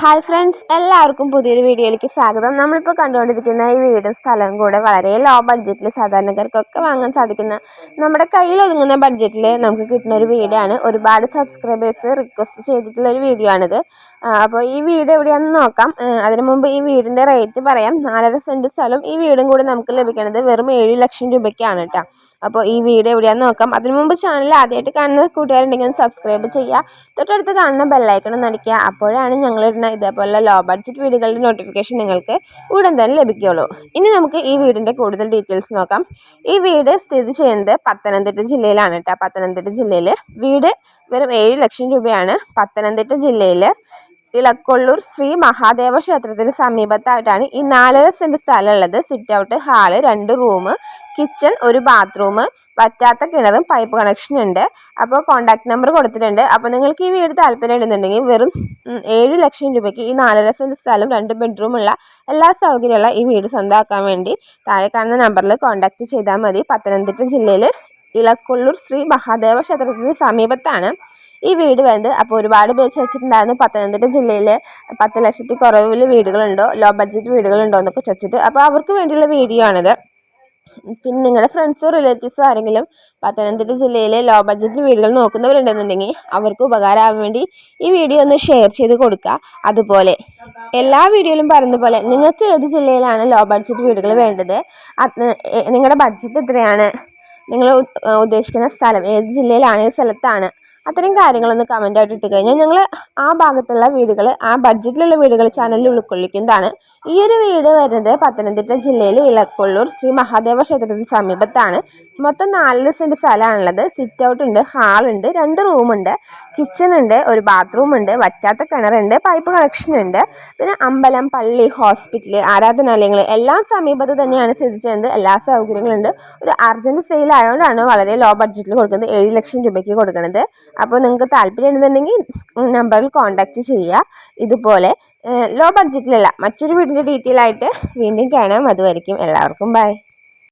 Hi friends എല്ലാവർക്കും പുതിയൊരു വീഡിയോയിലേക്ക് സ്വാഗതം. നമ്മളിപ്പോൾ കണ്ടുകൊണ്ടിരിക്കുന്ന ഈ വീടും സ്ഥലവും കൂടെ വളരെ ലോ ബഡ്ജറ്റിൽ സാധാരണക്കാർക്കൊക്കെ വാങ്ങാൻ സാധിക്കുന്ന നമ്മുടെ കയ്യിൽ ഒതുങ്ങുന്ന ബഡ്ജറ്റിൽ നമുക്ക് കിട്ടുന്ന ഒരു വീടാണ്. ഒരുപാട് സബ്സ്ക്രൈബേഴ്സ് റിക്വസ്റ്റ് ചെയ്തിട്ടുള്ള ഒരു വീഡിയോ ആണിത്. അപ്പോൾ ഈ വീട് എവിടെയാണെന്ന് നോക്കാം. അതിനു മുമ്പ് ഈ വീടിന്റെ റേറ്റ് പറയാം. നാലര സെന്റ് സ്ഥലം ഈ വീടും കൂടി നമുക്ക് ലഭിക്കുന്നത് വെറും ഏഴ് ലക്ഷം രൂപയ്ക്കാണ് കേട്ടോ. അപ്പോൾ ഈ വീഡിയോ എവിടെയാണെന്ന് നോക്കാം. അതിനു മുമ്പ് ചാനൽ ആദ്യമായിട്ട് കാണുന്ന കൂട്ടുകാരുണ്ടെങ്കിൽ ഒന്ന് സബ്സ്ക്രൈബ് ചെയ്യുക. തൊട്ടടുത്ത് കാണുന്ന ബെല്ലൈക്കണം നടിക്കുക അപ്പോഴാണ് ഞങ്ങളിടുന്ന ഇതേപോലെ ലോ ബഡ്ജറ്റ് വീടുകളുടെ നോട്ടിഫിക്കേഷൻ നിങ്ങൾക്ക് ഉടൻ തന്നെ ലഭിക്കുകയുള്ളൂ. ഇനി നമുക്ക് ഈ വീടിന്റെ കൂടുതൽ ഡീറ്റെയിൽസ് നോക്കാം. ഈ വീട് സ്ഥിതി ചെയ്യുന്നത് പത്തനംതിട്ട ജില്ലയിലാണ് കേട്ടോ. പത്തനംതിട്ട ജില്ലയിൽ വീട് വെറും ഏഴ് ലക്ഷം രൂപയാണ്. പത്തനംതിട്ട ജില്ലയിൽ ഇളക്കൊള്ളൂർ ശ്രീ മഹാദേവ ക്ഷേത്രത്തിന് സമീപത്തായിട്ടാണ് ഈ നാലര സെന്റ് സ്ഥലമുള്ളത് സിറ്റ് ഔട്ട് ഹാൾ രണ്ട് റൂം കിച്ചൺ ഒരു ബാത്റൂം വറ്റാത്ത കിണറും പൈപ്പ് കണക്ഷൻ ഉണ്ട്. അപ്പോൾ കോൺടാക്ട് നമ്പർ കൊടുത്തിട്ടുണ്ട്. അപ്പോൾ നിങ്ങൾക്ക് ഈ വീട് താല്പര്യം ഉണ്ടെന്നുണ്ടെങ്കിൽ വെറും ഏഴ് ലക്ഷം രൂപയ്ക്ക് ഈ നാലര സെന്റ് സ്ഥലം രണ്ട് ബെഡ്റൂമുള്ള എല്ലാ സൗകര്യമുള്ള ഈ വീട് സ്വന്തമാക്കാൻ വേണ്ടി താഴെ കാണുന്ന നമ്പറിൽ കോൺടാക്ട് ചെയ്താൽ മതി. പത്തനംതിട്ട ജില്ലയിൽ ഇളക്കൊള്ളൂർ ശ്രീ മഹാദേവ ക്ഷേത്രത്തിന് സമീപത്താണ് ഈ വീട് വരുന്നത്. അപ്പോൾ ഒരുപാട് പേര് ചോദിച്ചിട്ടുണ്ടായിരുന്നു പത്തനംതിട്ട ജില്ലയിൽ പത്ത് ലക്ഷത്തിൽ കുറവിൽ വീടുകളുണ്ടോ? ലോ ബഡ്ജറ്റ് വീടുകളുണ്ടോ എന്നൊക്കെ ചോദിച്ചിട്ട്. അപ്പോൾ അവർക്ക് വേണ്ടിയുള്ള വീഡിയോ ആണിത്. പിന്നെ നിങ്ങളുടെ ഫ്രണ്ട്സോ റിലേറ്റീവ്സോ ആരെങ്കിലും പത്തനംതിട്ട ജില്ലയിലെ ലോ ബഡ്ജറ്റ് വീടുകൾ നോക്കുന്നവരുണ്ടെന്നുണ്ടെങ്കിൽ അവർക്ക് ഉപകാരമാകാൻ വേണ്ടി ഈ വീഡിയോ ഒന്ന് ഷെയർ ചെയ്ത് കൊടുക്കുക. അതുപോലെ എല്ലാ വീഡിയോയിലും പറയുന്ന പോലെ നിങ്ങൾക്ക് ഏത് ജില്ലയിലാണ് ലോ ബഡ്ജറ്റ് വീടുകൾ വേണ്ടത്? നിങ്ങളുടെ ബഡ്ജറ്റ് എത്രയാണ്? നിങ്ങൾ ഉദ്ദേശിക്കുന്ന സ്ഥലം ഏത് ജില്ലയിലാണ്? ഏത് സ്ഥലത്താണ്? അത്തരം കാര്യങ്ങളൊന്ന് കമന്റായിട്ട് ഇട്ട് കഴിഞ്ഞാൽ ഞങ്ങൾ ആ ഭാഗത്തുള്ള വീടുകൾ ആ ബഡ്ജറ്റിലുള്ള വീടുകൾ ചാനലിൽ ഉൾക്കൊള്ളിക്കുന്നതാണ് ഈ ഒരു വീട് വരുന്നത് പത്തനംതിട്ട ജില്ലയിലെ ഇളക്കൊള്ളൂർ ശ്രീ മഹാദേവ ക്ഷേത്രത്തിന് സമീപത്താണ്. മൊത്തം നാല് സെന്റ് സ്ഥലമാണുള്ളത്. സിറ്റ് ഔട്ട് ഉണ്ട് ഹാളുണ്ട് രണ്ട് റൂമുണ്ട് കിച്ചൺ ഉണ്ട് ഒരു ബാത്റൂം ഉണ്ട് വറ്റാത്ത കിണറുണ്ട് പൈപ്പ് കണക്ഷൻ ഉണ്ട്. പിന്നെ അമ്പലം പള്ളി ഹോസ്പിറ്റൽ ആരാധനാലയങ്ങൾ എല്ലാം സമീപത്ത് തന്നെയാണ് സ്ഥിതി ചെയ്യുന്നത്. എല്ലാ സൗകര്യങ്ങളുണ്ട്. ഒരു അർജന്റ് സെയിൽ ആയതുകൊണ്ടാണ് വളരെ ലോ ബഡ്ജറ്റിൽ കൊടുക്കുന്നത്. ഏഴ് ലക്ഷം രൂപയ്ക്ക് കൊടുക്കുന്നത് അപ്പോൾ നിങ്ങൾക്ക് താല്പര്യം ഉണ്ടെന്നുണ്ടെങ്കിൽ നമ്പറിൽ കോൺടാക്റ്റ് ചെയ്യുക. ഇതുപോലെ ലോ ബഡ്ജറ്റിലല്ല മറ്റൊരു വീടിന്റെ ഡീറ്റെയിൽ ആയിട്ട് വീണ്ടും കാണാം. അതുവരെയും എല്ലാവർക്കും ബൈ